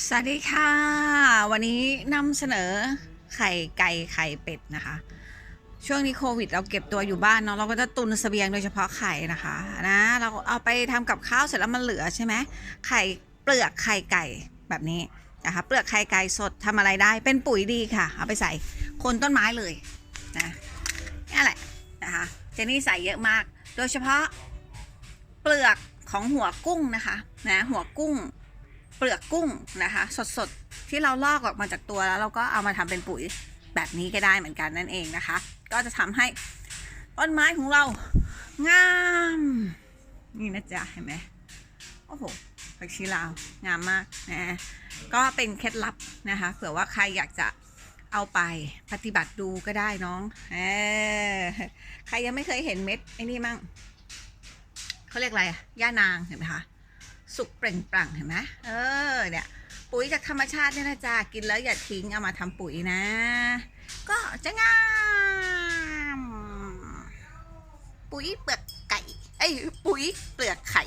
สวัสดีค่ะ วันนี้นำเสนอไข่ไก่ไข่เป็ดนะคะ ช่วงนี้โควิด เราเก็บตัวอยู่บ้านเนาะเราก็จะตุนเสบียงโดยเฉพาะไข่นะคะนะเราเอาไปทำกับข้าวเสร็จแล้วมันเหลือใช่ไหมไข่เปลือกไข่ไก่แบบนี้นะคะเปลือกไข่ไก่สดทำอะไรได้เป็นปุ๋ยดีค่ะ เอาไปใส่คนต้นไม้เลยนะนี่แหละนะคะเจนี่ใส่เยอะมาก โดยเฉพาะเปลือกของหัวกุ้งนะคะนะหัวกุ้ง เปลือกกุ้งนะคะสดๆ ที่เราลอกออกมาจากตัวแล้วเราก็เอามาทำเป็นปุ๋ยแบบนี้ก็ได้เหมือนกันนั่นเองนะคะ ก็จะทำให้ต้นไม้ของเรางามนี่นะจ๊ะเห็นไหมโอ้โหผักชีลาวงามมากนะก็เป็นเคล็ดลับนะคะเผื่อว่าใครอยากจะเอาไปปฏิบัติดูก็ได้น้องออใครยังไม่เคยเห็นเม็ดไอ้นี่มั่งเขาเรียกอะไรอะย่านางเห็นไหมคะ สุกเปล่งปลั่งเห็นไหมเออเนี่ยปุ๋ยจากธรรมชาติเนี่ยนะจ๊ะกินแล้วอย่าทิ้งเอามาทำปุ๋ยนะ ก็จะงามปุ๋ยเปลือกไก่ เอ้ยปุ๋ยเปลือกไข่